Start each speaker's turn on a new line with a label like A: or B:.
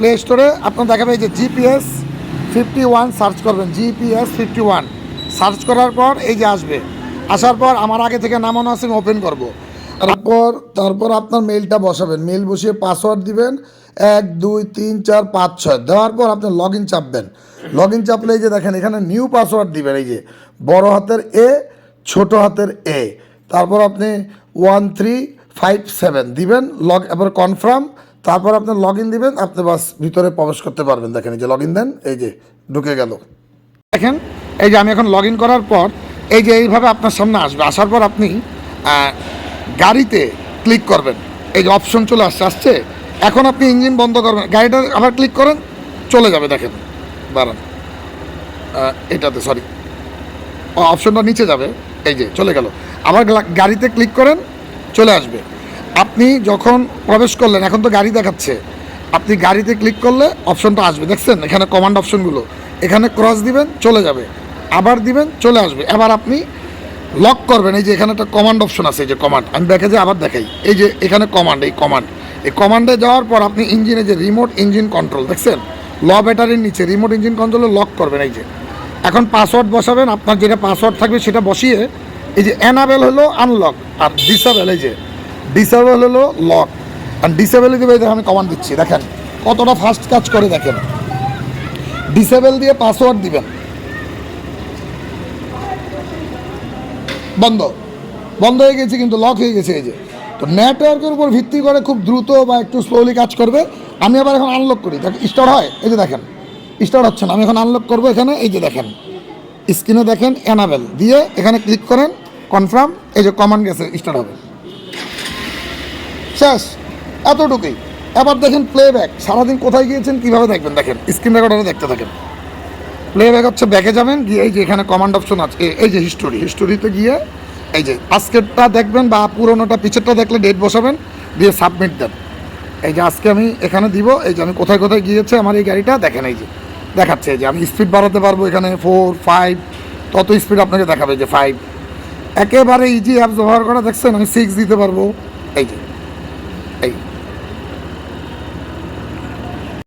A: Play স্টোরে আপনার এই যে জিপিএস ফিফটি ওয়ান সার্চ করবেন জিপিএস ফিফটি ওয়ান সার্চ করার পর এই যে আসবে। আসার পর আমার আগে থেকে নামানো আছে, আমি ওপেন করব। তারপর তারপর আপনার মেইলটা বসাবেন। মেইল বসিয়ে পাসওয়ার্ড দিবেন। এক, দুই, তিন, চার, পাঁচ, ছয়। দেওয়ার পর আপনি লগ ইন চাপবেন। লগ ইন চাপলে এই যে দেখেন, এখানে নিউ পাসওয়ার্ড দিবেন এই যে। বড় হাতের এ ছোট হাতের এ তারপর আপনি ওয়ান থ্রি ফাইভ সেভেন দিবেন। লগ এবার কনফার্ম তারপর আপনি লগ ইন দিবেন, আপনি বাস ভিতরে প্রবেশ করতে পারবেন। দেখেন, এই যে লগ ইন দেন, এই যে ঢুকে গেল। দেখেন, এই যে আমি এখন লগ ইন করার পর, এই যে এইভাবে আপনার সামনে আসবে। আসার পর আপনি গাড়িতে ক্লিক করবেন। এই যে অপশন চলে আসছে আসছে। এখন আপনি ইঞ্জিন বন্ধ করবেন। গাড়িটা আবার ক্লিক করেন, চলে যাবে, দেখেন। দাঁড়ান। এটাতে সরি অপশনটা নিচে যাবে। এই যে, চলে গেল। আবার গাড়িতে ক্লিক করেন, চলে আসবে। আপনি যখন প্রবেশ করলেন, এখন তো গাড়ি দেখাচ্ছে, আপনি গাড়িতে ক্লিক করলে অপশনটা আসবে। দেখছেন? এখানে কমান্ড অপশনগুলো এখানে ক্রস দিবেন, চলে যাবে। আবার দিবেন, চলে আসবে। এবার আপনি লক করবেন। এই যে এখানে একটা কমান্ড অপশন আছে, এই যে কমান্ড আমি দেখে যে আবার দেখাই। এই যে এখানে কমান্ড এই কমান্ড এই কমান্ডে যাওয়ার পর আপনি ইঞ্জিনে যে রিমোট ইঞ্জিন কন্ট্রোল দেখছেন? ল ব্যাটারির নিচে রিমোট ইঞ্জিন কন্ট্রোলে লক করবেন এই যে। এখন পাসওয়ার্ড বসাবেন, আপনার যেটা পাসওয়ার্ড থাকবে সেটা বসিয়ে, এই যে অ্যানাবেল হলো আনলক আর ডিসেবল এই যে ডিসেবল হলো লক আর ডিসেবল দিবে এই আমি কমান্ড দিচ্ছি। দেখেন, কতটা ফাস্ট কাজ করে দেখেন। ডিসেবল দিয়ে পাসওয়ার্ড দিবেন। বন্ধ। বন্ধ হয়ে গেছে কিন্তু লক হয়ে গেছে এই যে। তো নেটওয়ার্কের উপর ভিত্তি করে খুব দ্রুত বা একটু স্লোলি কাজ করবে। আমি আবার এখন আনলক করি। দেখ স্টার্ট হয়। এই যে দেখেন স্টার্ট হচ্ছে না। আমি এখন আনলক করব এখানে। এই যে দেখেন স্ক্রিনে দেখেন অ্যানাবেল দিয়ে এখানে ক্লিক করেন কনফার্ম এই যে কমান্ড গেছে স্টার্ট হবে। শেষ। এতটুকুই। এবার দেখেন প্লেব্যাক সারাদিন কোথায় গিয়েছেন, কীভাবে দেখবেন? দেখেন স্ক্রিন রেকর্ডারে দেখতে থাকেন। প্লেব্যাক হচ্ছে ব্যাকে যাবেন, গিয়ে এই যে এখানে কমান্ড অপশন আছে এই যে হিস্টোরি হিস্টোরিতে গিয়ে এই যে আজকেরটা দেখবেন বা পুরোনোটা, পিছেরটা দেখলে ডেট বসাবেন, দিয়ে সাবমিট দেন। এই যে আজকে আমি এখানে দিব, এই যে আমি কোথায় কোথায় গিয়েছে আমার এই গাড়িটা, দেখেন এই যে। দেখাচ্ছে এই যে আমি স্পিড বাড়াতে পারব এখানে ফোর ফাইভ তত স্পিড আপনাকে দেখাবে যে ফাইভ একেবারে ইজি অ্যাপস ব্যবহার করা, দেখছেন? আমি সিক্স দিতে পারব। এই যে। এই